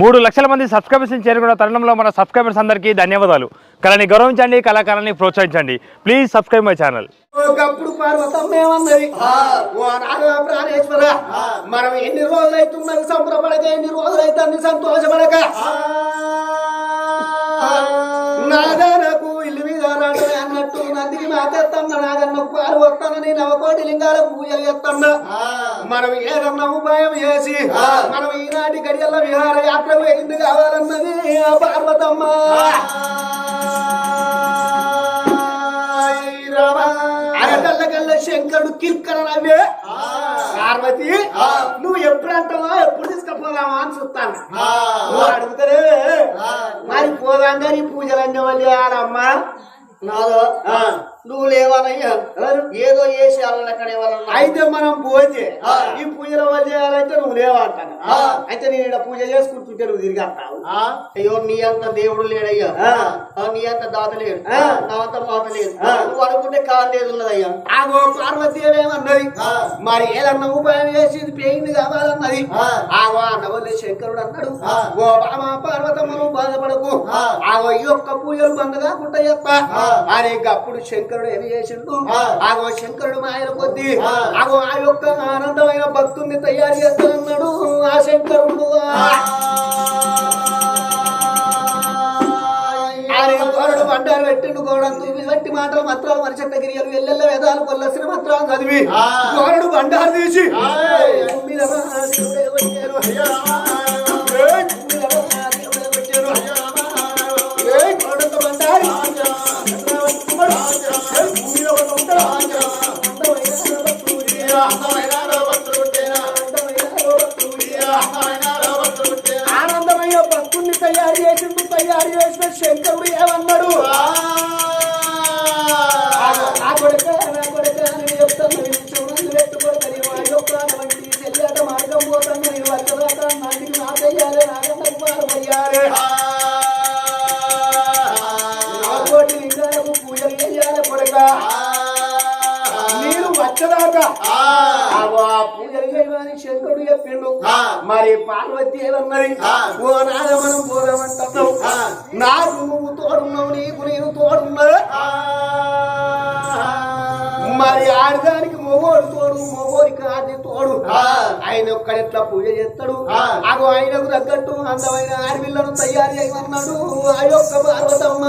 మూడు లక్షల మంది సబ్స్క్రైబర్స్ చేరుకున్న తరుణంలో మన సబ్స్క్రైబర్స్ అందరికీ ధన్యవాదాలు. కళని గౌరవించండి కళాకారాన్ని ప్రోత్సహించండి. ప్లీజ్ సబ్స్క్రైబ్ మై ఛానల్ ఒకప్పుడు పార్వతమ్మ ఏమన్నది ఓ నాగ ప్రాణేశ్వర. మనం ఎన్ని సంబరపడక ఎన్ని రోజులైతుంది సంతోషపడక? ఇల్లు మీద రాడు అన్నట్టు నందికి మాతెత్తన్న నాగన్నకు పాలు వస్తానని నవకోటి లింగాల పూజలు ఎత్తన్న మనం ఏదన్నా ఉపాయం చేసి మనం ఈనాటి గడియల్ల విహార యాత్రకు వెళ్ళింది కావాలన్నది పార్వతమ్మ. అరటల్లకల్ల శంకరుడు కిల్కర నవ్వే. పార్వతి నువ్వు ఎప్పుడు అంటావా ఎప్పుడు తీసుకుపోదామా అని చూస్తాను అడుగుతారే మరి పోదాం కానీ పూజలు అనే వాళ్ళు ఆడమ్మా. నాదో నువ్వు లేవాలయ్యా. ఏదో చేసి అక్కడ అయితే మనం పోతే ఈ పూజలు వాళ్ళు చేయాలంటే నువ్వు లేవంటాను. అయితే నేను ఇక్కడ పూజ చేసుకుంటుంటే నువ్వు తిరిగి అంటావు అయ్యో నీ అంత దేవుడు లేడయ్యా. నీ అంత దాత లేడు. నా అంత మాత లేదు. నువ్వు అనుకుంటే కాదు లేదు ఉన్నదయ్యా. ఆగో పార్వతీ ఏమన్నది మరి ఏదన్నా ఉపాయం చేసి ఇది పేయింది కావాలన్నది ఆగో అన్నవల్లి శంకరుడు అన్నాడు. ఓ బామ పార్వతమ్మను బాధపడకు. ఆగో ఈ యొక్క పూజలు బంద్ కాకుండా చెప్ప. అని అప్పుడు శంకరుడు ఏమి చేసిండు? ఆగో శంకరుడు మాయన కొద్ది ఆగో ఆ యొక్క ఆనందమైన భక్తుల్ని తయారు చేస్తానన్నాడు ఆ శంకరుడు. గోరడు బండారు పెట్టిండు గోడంతు ఇవట్టి మాటలు మంత్రాలు మనిషి గిరియలు ఎల్లెల్ల వేదాలు కొల్లసిన మంత్రాలు చదివి గోరడు బండారు తీసి మీద ఆనందమయ్య భక్తుడిని తయారు చేసిండు తయారు చేసిన శంకరుడు ఏమన్నాడు? ఆ. శంకరుడు చెప్పిండు. మరి పార్వతి ఏమన్నది ఓ నాగ మనం పోదామంటున్నావు నాకు నువ్వు తోడున్నావు నీకు నేను తోడున్నా మరి ఆడదానికి మొగోడు తోడు మొగోడికి ఆది తోడు. ఆయన ఒక్కడెట్లా పూజ చేస్తాడు? అగో ఆయనకు తగ్గట్టు అందమైన ఆడపిల్లను తయారు చేయమన్నాడు. ఆ యొక్క పార్వతమ్మ.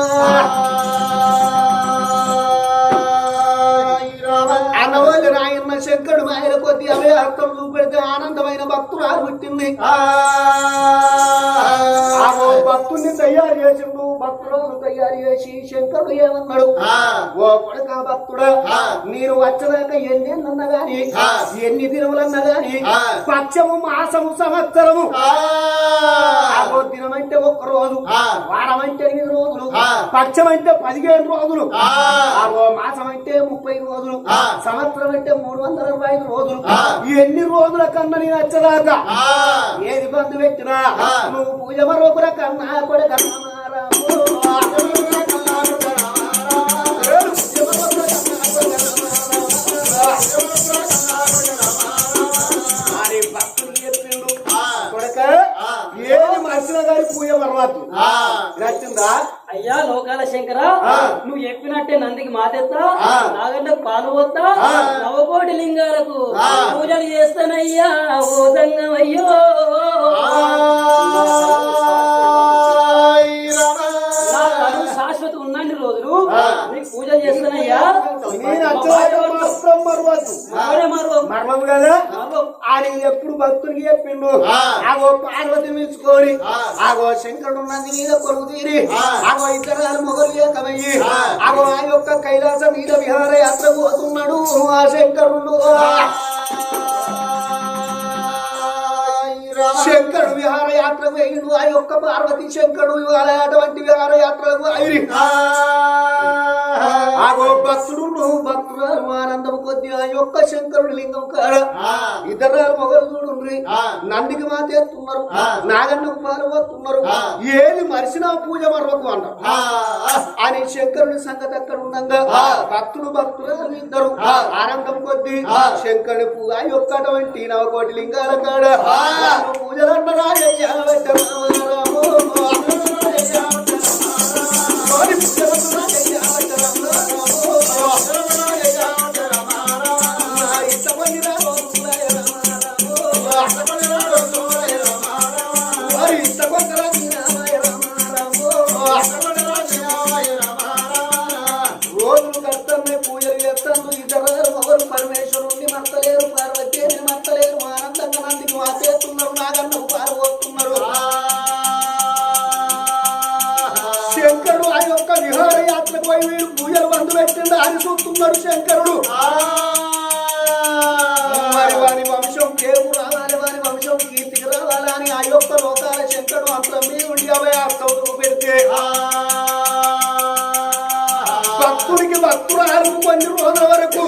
అన్నవాళ్ళు రాయన్న శంకరుడు ఆయన కొద్ది అవే అర్థం చూపెడితే ఆనందమైన భక్తురాలు పుట్టింది. భక్తుల్ని తయారు చేసిండు. భక్తులను తయారు చేసి శంకరుడు ఏమన్నాడు? భక్తుడా మీరు వచ్చదాకా ఎన్ని అన్న గాని ఎన్ని దినములన్నా గాని పక్షము మాసము సంవత్సరము. ఆగో దినమంటే ఒక్క రోజు వారం అంటే ఎనిమిది రోజులు పక్షం అంటే పదిహేను రోజులు మాసం అంటే ముప్పై రోజులు సంవత్సరం అంటే మూడు వందల అరవై ఐదు రోజులు ఎన్ని రోజుల కన్నా నేను వచ్చదాకా? ఏది బంధు పెట్టినా? నువ్వు పూజ మరొకర కన్నా కూడా ఏది గారి పూజ నచ్చిందా అయ్యా లోకాల శంకర ఆ. నువ్వు చెప్పినట్టే నందికి మాతెత్తా ఆ. నాగంటకు పాలు పోతా ఆ. నవకోటి లింగాలకు ఆ. పూజలు చేస్తానయ్యా ఓ నా కడుపు శాశ్వత ఉన్నన్ని రోజులు ఆ. నీకు పూజ చేస్తానయ్యా నేను మరవద్దు. మరో మరో మర్మం కదా. ఆయన ఎప్పుడు భక్తునికి చెప్పిండు? ఆగో పార్వతి మిల్చుకొని ఆగో శంకరుడు నంది మీద కొడుకు తీరి ఆగో ఇద్దరు మొగలు ఏకమయ్యి ఆగో ఆ యొక్క కైలాసం మీద విహార యాత్ర పోతున్నాడు ఆ శంకరుడు. శంకరుడు విహార యాత్రకు అయ్యిండు ఆ యొక్క పార్వతి శంకరుడు విహార అటువంటి విహార యాత్రకు అయిరి ఆగో భక్తుడు భక్తురాలు ఆనందం కొద్ది ఆ యొక్క శంకరుడు లింగం కాడ. ఇద్దరు మొగలు చూడుండ్రి నందికి మాతేస్తున్నారు నాగన్నకు పాల్గొతున్నారు ఏది మరిసిన పూజ మరొక అంటారు అని శంకరుడి సంగతి అక్కడ ఉండగా? భక్తులు భక్తులు ఇద్దరు. ఆనందం కొద్ది. శంకరుడి పూ ఆ యొక్క అటువంటి నవకోటి లింగాల కాడ. పూజలంటరాజయ్యా పెట్ట రామ రామ పూజలంటరాజయ్యా అని చూస్తున్నాడు శంకరుడు. మరి వారి వంశం పేరు రావాలి వారి వంశం కీర్తికి రావాలి అని ఆ యొక్క లోకాల శంకరుడు అంతరం మీద ఉండి అవే అర్థం పెడితే భక్తుడికి భక్తురాలు కొన్ని రోజుల వరకు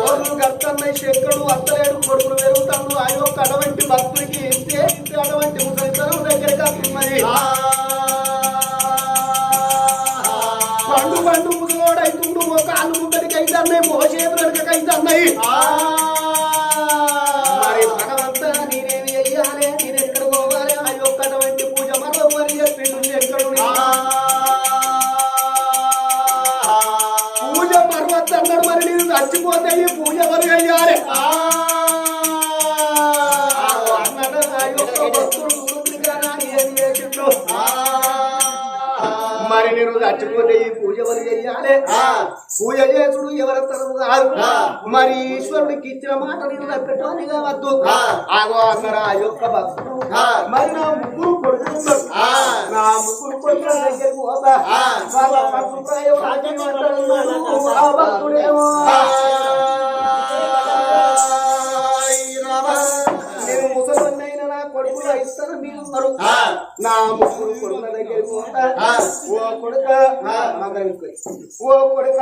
ఓరు రోజులు శంకరుడు అత్తలేడు కొడుకులు పెరుగుతాడు ఆ యొక్క అటువంటి భక్తుడికి ఇంతే ఇంతే అటువంటి ముసలితనం దగ్గరికి వస్తున్నది పండు పండు ముసలోడైతుండు అల్లు ముందరికి అయితే అన్నాయి మోసేతులకి అయితే అన్నాయి పర్వత్ మరి నేను చచ్చిపోతే ఈ పూజ ఎవరు అయ్యాలి మరి నేను చచ్చిపోతే ఈ పూజ ఎవరు చెయ్యాలి పూజ చేసుడు ఎవరి తరము కాదు మరి ఈశ్వరుడికి ఇచ్చిన మాట నేను తప్పటోని కావద్దు ఆగో ఆ యొక్క భక్తుడు. మరి నా ముగ్గురు కొడుకున్నారు నా ముగ్గురు కొడుకుల దగ్గరికి పోతా. వాళ్ళ ఉన్నారు నా ముగ్గురు కొడుకుల దగ్గరికి పోతా ఓ కొడుక మగనికి ఓ కొడుక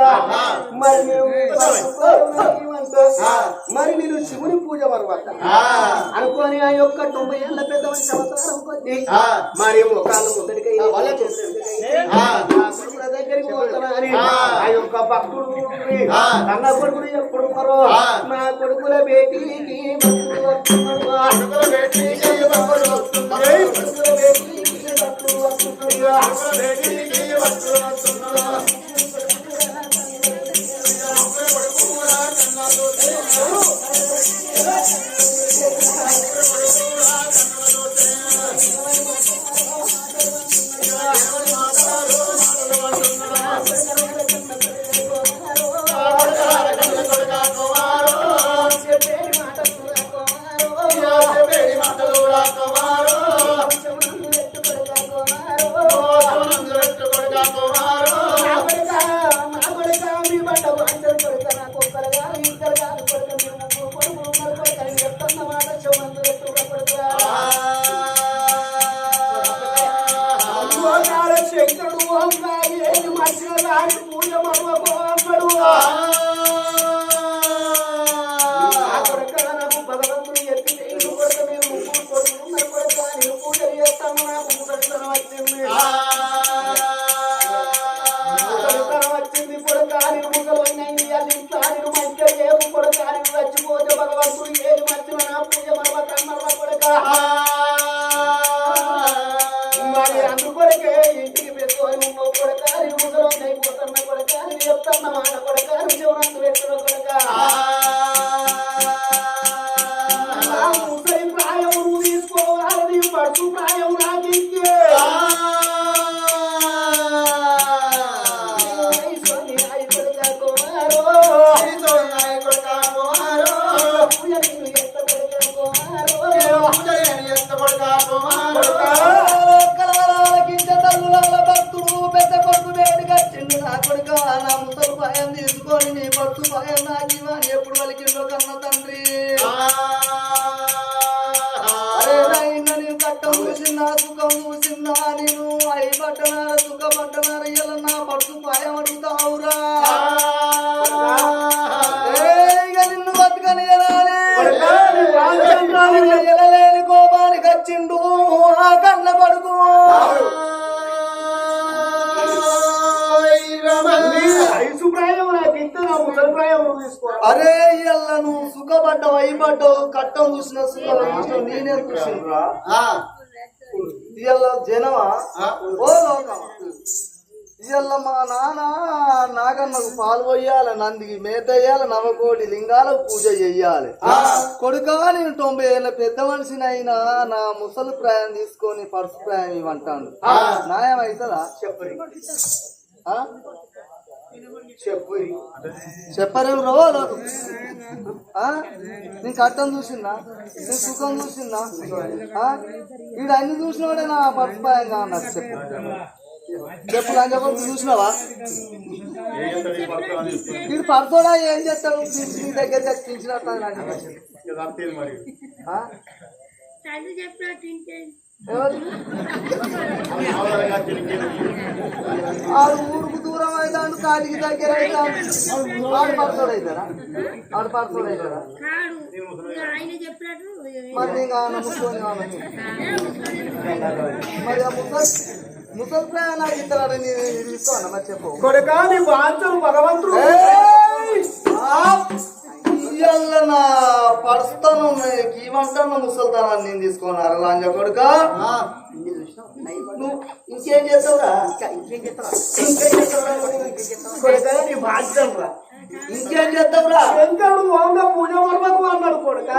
మరి నేను శివుని పూజ పర్వత అనుకోని ఆ యొక్క తొంభై ఏళ్ళ పెద్ద సంవత్సరం కొద్ది మరి ముఖాలు ముద్దడికై నా కొడుకుల దగ్గరికి పోతానా అని ఆ. యొక్క భక్తుడు అన్న కొడుకులు ఎప్పుడు ఉన్నారో నా కొడుకుల బేటీకి భక్తులు వస్తున్నారు. కొడుకుల బేటీకి భక్తులు వస్తున్నారు. ఏయ్, కొడుకుల నాకు ఇవ్వని ఎప్పుడు వలికిందో కన్న తండ్రి. అరే నాయన నీ కట్టం చూసినా సుఖం అయిపడ్డావు కట్టం చూసిన నేనే జనమా? ఓ లోకమా? ఇయ్యాల మా నాన్న నాగన్నకు పాలు పోయాలి నందికి మేత వేయాలి నవకోటి లింగాలకు పూజ చెయ్యాలి కొడుకా నేను తొంభై ఏళ్ళ పెద్ద మనిషిని అయినా నా ముసలి ప్రాయం తీసుకొని పరుసు ప్రాయం ఇవ్వంటాను న్యాయం అవుతుందా? చెప్పరి? చెప్పరి చెప్పరేం రవ్వాలి నేను కట్టం చూసిందా? నేను సుఖం చూసిందా? వీడు అన్ని చూసినవాడే నా పట్టుపాయంగా అన్నారు చెప్పు. చెప్పు లంజపడి చూసినావా? వీడు పడుకోడా ఏం చేస్తాడు? నీ దగ్గరికి వచ్చి పింఛనట్టు ఆడు ఊరుకు దూరం అవుతాడు కాటికి దగ్గర అవుతాడు? ఆడు పడుకోడు అవుతారా ఆడు పడుకోడు అవుతారా మరి నేను ఆమె మరి ఆ ముసలి ముసలి ప్రాయం నాకు ఇద్దరు నేను తీసుకోను మరి చెప్పు. కొడుకా నీ బాధ్యతలు భగవంతుడు ఇయ్యాల నా పరుస్తాను ఏమంటాను ముసల్తానాన్ని నేను తీసుకున్నారు లాంజ కొడుక? ఇంకేం చేస్తావురా? ఇంకేం చేస్తావా? ఇంకేం చేస్తావురా? ఇంకేం చేస్తావురా? శంకరుడు ఓంగా పూజ వర్మకు అన్నాడు కొడుకా?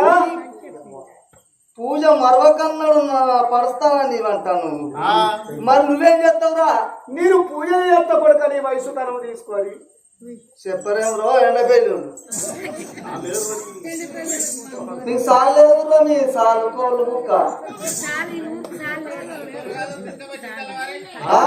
పూజ మరవకన్నాడు నా పరుస్తానని అంటాను మరి నువ్వేం చేస్తావురా? నేను పూజ చేస్తా కొడుక నీ వయసు తనం తీసుకొని. చెప్పరేం రో ఎండపల్లి నీకు సాలు నీ సాలు కోళ్ళు కుక్క సార్లు సార్లు ఆ?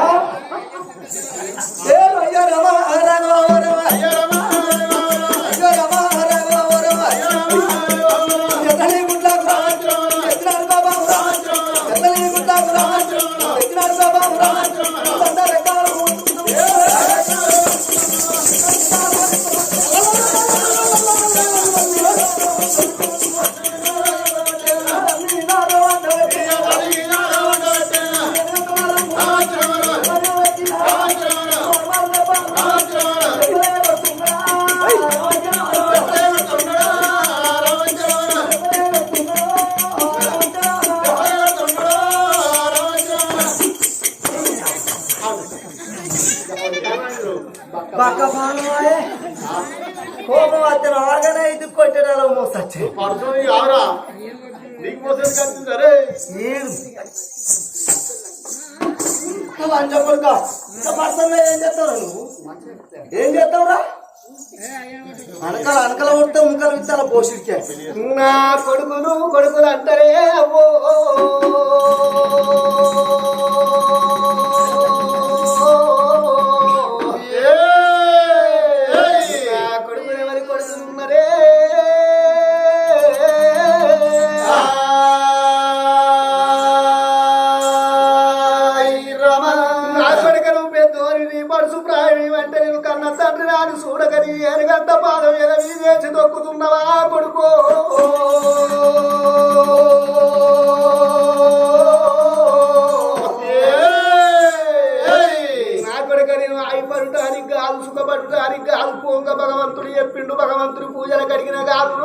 బక్క పాలవాయే కోపం అతను ఆగనే ఇది కొట్టడాలో మోసచ్చే పర్సన్ ఏం చేస్తావు నువ్వు? ఏం చేస్తావురా? అనకల అనకల కొడితే ముక్కలు విత్తాల పోషిడికే? నా కొడుకులు కొడుకులు అంటారే అవ్వో నాడు చూడగని ఎరగంత పాదం ఎద వీదేసి దొక్కుతున్నవా కొడుకో? కాదు సుఖపడటానికి కాదు పోంగ భగవంతుడు చెప్పిండు భగవంతుడు పూజలు కడిగిన కాదు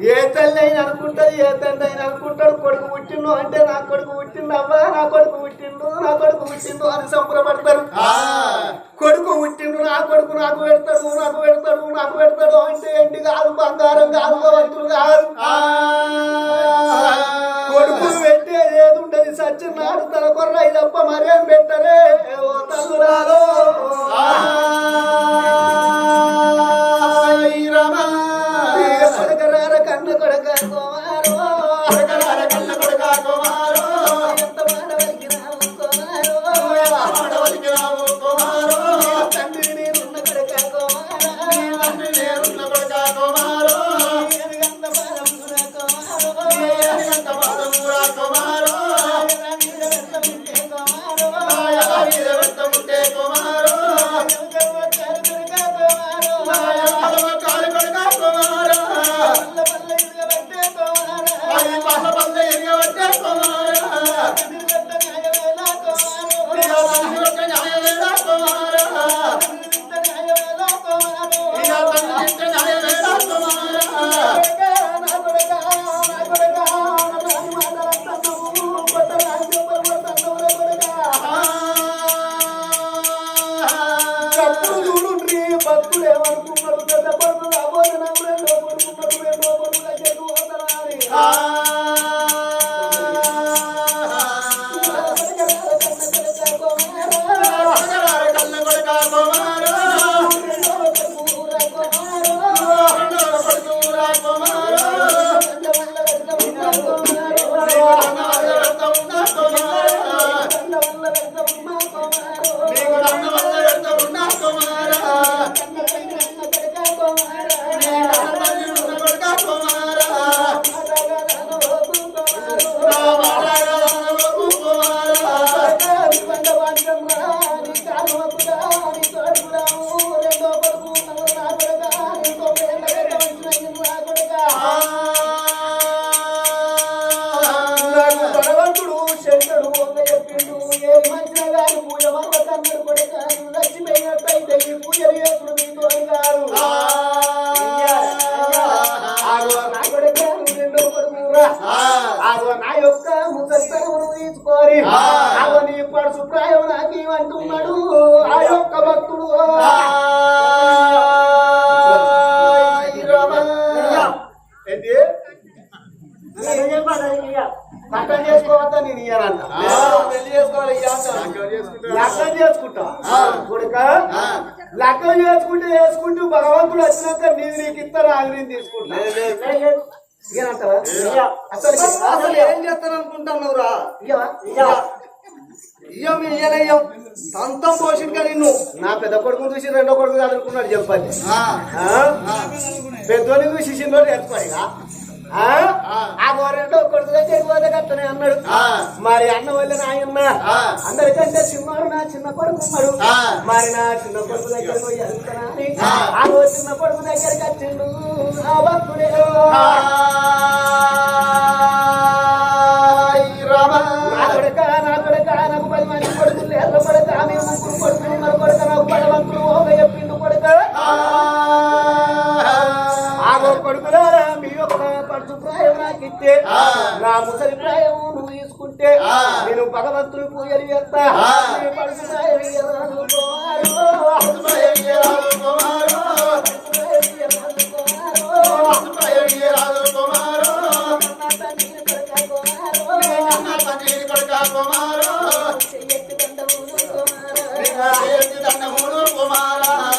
ఏ తల్లి అయినా అనుకుంటది ఏ తండ్రి అయినా అనుకుంటాడు. కొడుకు పుట్టిండు అంటే నా కొడుకు పుట్టిండు అవ్వా నా కొడుకు పుట్టిండు నా కొడుకు పుట్టిండు అని సంబరపడతారు. కొడుకు పుట్టిండు నా కొడుకు నాకు పెడతాడు నాకు పెడతాడు నాకు పెడతాడు అంటే ఏంటి కాదు బంగారం కాదు వంతులు కాదు. కొడుకు పెట్టేది ఏది ఉండదు సచ్చినాడు తన కొర్ర తప్ప మరేం పెట్టరే? ఓ తల్లురాలో. కొడకరార కుమారో ఎంత Oh. అనుకుంటున్నావురా? ఇయ్యం ఇయ్యలయ్యం సంతం పోషింకా నిన్ను. నా పెద్ద కొడుకుని చూసి రెండో కొడుకు చదువుకున్నాడు చెప్పండి పెద్దోని చూసి చిన్నోడు చెప్పాడు ఆ? ఓ రెండో కొడుకు దగ్గరికి పోతే కట్టనే అన్నాడు మరి అన్న వల్ల నాయన్న అందరికంటే చిన్నవాడు నా చిన్న కొడుకు ఉన్నాడు. మరి నా చిన్న కొడుకు దగ్గరికి పోయి ఆ. చిన్న కొడుకు దగ్గరికి వచ్చిండు. ఆ భక్తుడే. ప్రాయం నాకు ఇస్తే నా ముసలి ప్రాయం నువ్వు తీసుకుంటే నేను భగవంతుని పూజలు చేస్తా. కుమారు.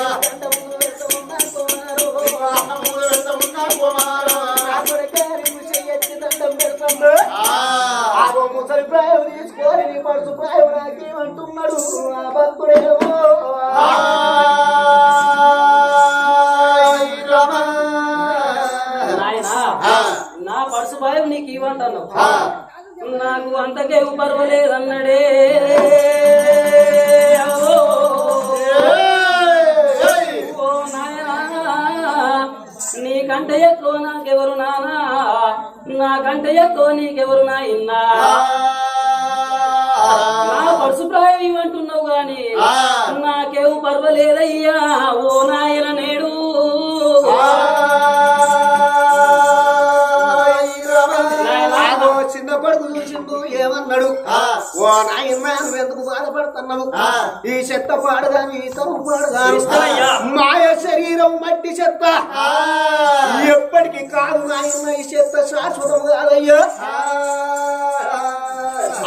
ముసలి ప్రాయం తీసుకొని నీ పడుచు ప్రాయం నాకేమంటున్నాడు ఆ భక్తుడేమో నా పర్సు భయం నీకు ఇవ్వంటాను నాకు అంతకే పర్వాలేదన్నడే. నీకంటే ఎక్కువ నాకెవరు నానా? నాకంటే ఎక్కువ నీకెవరు నాయన్నా? నా పర్సు ప్రాయం ఇవ్వంటున్నావు గాని నాకేం పర్వాలేదయ్యా ఓ నాయన నేడు. ఆగో చిన్న కొడుకు చూసిండు ఏమన్నాడు? ఓ నాయన నువ్వు ఎందుకు బాధపడుతున్నావు ఈ చెత్త పాడగాని ఈ మాయ శరీరం మట్టి చెత్త. ఎప్పటికీ కాదు నాయన ఈ చెత్త శాశ్వతం కాదయ్యా.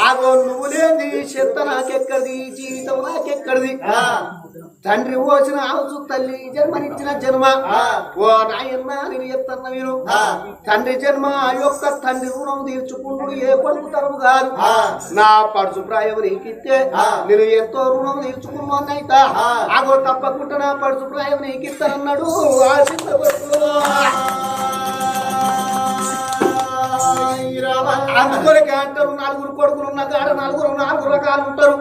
ఆగో నువ్వు లేని చెత్త నాకెక్కడిది? జీవితం నాకెక్కడిది? తండ్రి పోసిన ఆవుచు తల్లి జన్మనిచ్చిన జన్మ. ఓ నాయన్న నేను చెప్తున్నా మీరు తండ్రి జన్మ యొక్క తండ్రి రుణం తీర్చుకుంటూ ఏ కొడుకు తరము కాదు నా పడుచు ప్రాయం నీకిస్తే నేను ఎంతో రుణం తీర్చుకున్నానైతా. ఆగో తప్పకుండా నా పడుచు ప్రాయం నీకిస్తానన్నాడు ఆ చిన్న అందుకొరకే అంటారు నలుగురు కొడుకులు ఉన్న కాడ నలుగురు నాలుగు రకాలు ఉంటారు.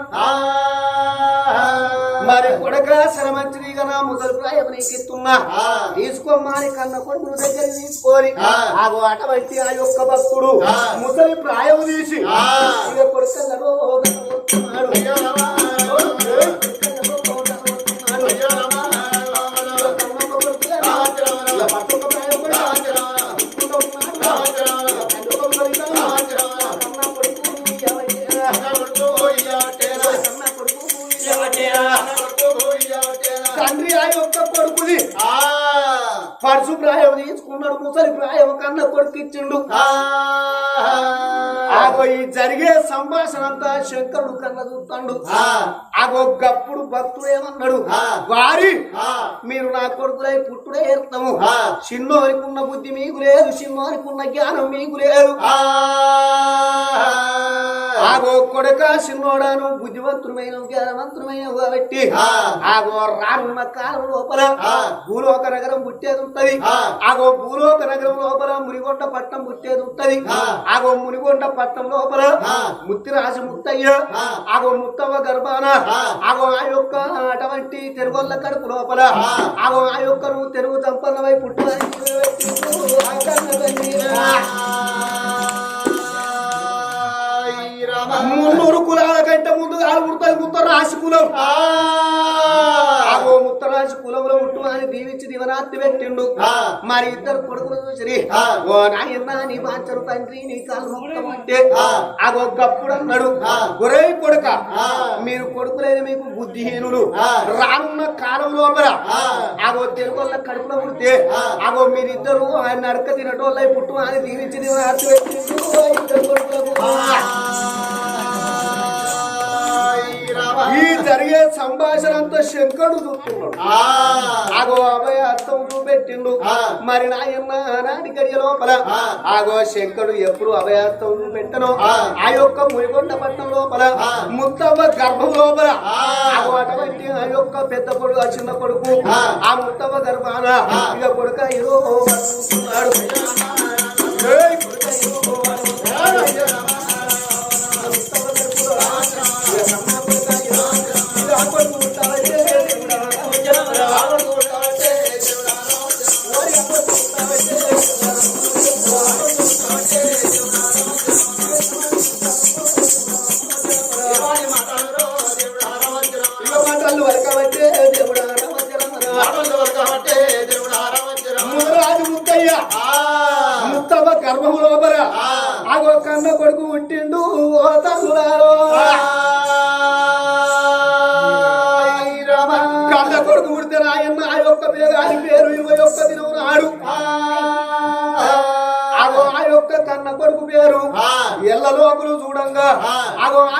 మరి కొడక సరమంత్రిగా నా ముసలి ప్రాయం నీకు తీసుకోమ్మని కన్న కొడుకును దగ్గర తీసుకొని ఆగో అటువంటి ఆ యొక్క భక్తుడు ముసలి ప్రాయం తీసి ఇక జరిగే సంభాషణ అంతా శంకరుడు కన్న చూస్తాడు భక్తుడు ఏమన్నాడు వారి మీరు నా కొడుకులై పుట్టుడే ఏర్తాము. చిన్నోనికి ఉన్న బుద్ధి మీకు లేదు చిన్నోనికి ఉన్న జ్ఞానం మీకు లేదు. ఆగో కొడక చిన్నోడాను బుద్ధివంతుడమైన జ్ఞానవంతుడమైన కాబట్టి ఆగో రానున్న కాలం లోపల భూలోక నగరం పుట్టేది ఉంటది ఆగో భూలోక నగరం లోపల మునిగొండ పట్టణం పుట్టేది ఉంటది ఆగో మునిగొండ పట్టణం లోపల ముత్తిరాజు ముత్తయ్య. ఆగో ముత్తవ్వ గర్భాన. ఆగో ఆ యొక్క అటువంటి తెరుగొల్ల కడుపు లోపల ఆ యొక్క నువ్వు తెరుగు దంపన్నమై పుట్టడానికి మున్నూరు కులాల కంటే ముందు ముత్త రాశి కులం. ఆగో ముత్త రాశి కులంలో ఉంటూ అని దీవించి దివనాత్తి పెట్టిండు. మరి ఇద్దరు కొడుకులు చూసి ఓ నాయన నీ బాంచరు తండ్రి నీ కాలు అంటే. ఆగో గప్పుడు అన్నాడు ఒరే కొడుక మీరు కొడుకులైన మీకు బుద్ధిహీనులు. రానున్న కాలం లోపల ఆగో తెలుగుల కడుపులో పుడితే. ఆగో మీరిద్దరు ఆయన నడక తినటోళ్ళై పుట్టు అని దీవించి దివనాత్తి పెట్టిండు. ఇద్దరు కొడుకులకు. ఈ జరిగే సంభాషణ అంతా శంకరుడు చూస్తున్నాడు. ఆగో అభయ అర్థం చూపెట్టిండు. మరి నాయన్న గడియ లోపల. ఆగో శంకరుడు ఎప్పుడు అభయాస్తం చూపెట్టను ఆ. యొక్క మునిగొండ పట్టణం లోపల ముత్తవ్వ గర్భం లోపల. ఆగో అటువంటి ఆ యొక్క పెద్ద కొడుకు ఆ చిన్న కొడుకు ఆ. ముత్తవ్వ గర్భాన ఇక కొడుక ఏదో కొడుక ఏదో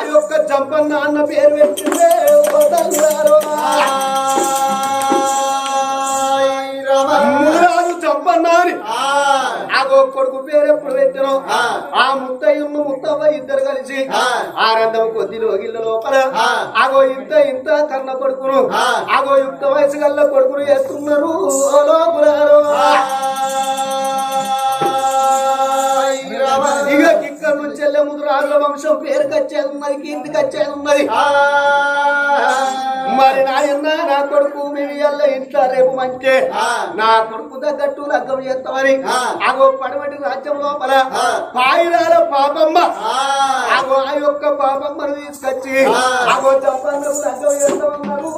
యొక్క జంపన్న అన్న పేరు పెట్టిందే మునరాజు జంపన్న అని. ఆగో కొడుకు పేరు ఎప్పుడు పెట్టినో? ఆ. ముత్తయ్యను ముత్తవ్వ ఇద్దరు కలిసి ఆనందం కొద్ది లోగిళ్ళ లోపల ఆగో ఇంత ఇంత కన్న కొడుకును ఆగో యుక్త వయసు గల్ల కొడుకును ఎత్తున్నారు ఓ లోపులారో. ఇక ఇక్కడ నుంచి వెళ్ళే ముందు రాజుల వంశం పేరు కచ్చేది ఉన్నది కీర్తి కచ్చేది ఉన్నది. మరి నాయన్న నా కొడుకు మేము ఇయ్యాల ఇంట్లో రేపు మంచి నా కొడుకు తగ్గట్టు లగ్గం చేస్తామని ఆగో పడమటి రాజ్యం లోపల పాయిరాల పాపమ్మ. ఆగో ఆ యొక్క పాపమ్మను తీసుకొచ్చి ఆగో చెప్పండి లగ్గం చేస్తామన్నారు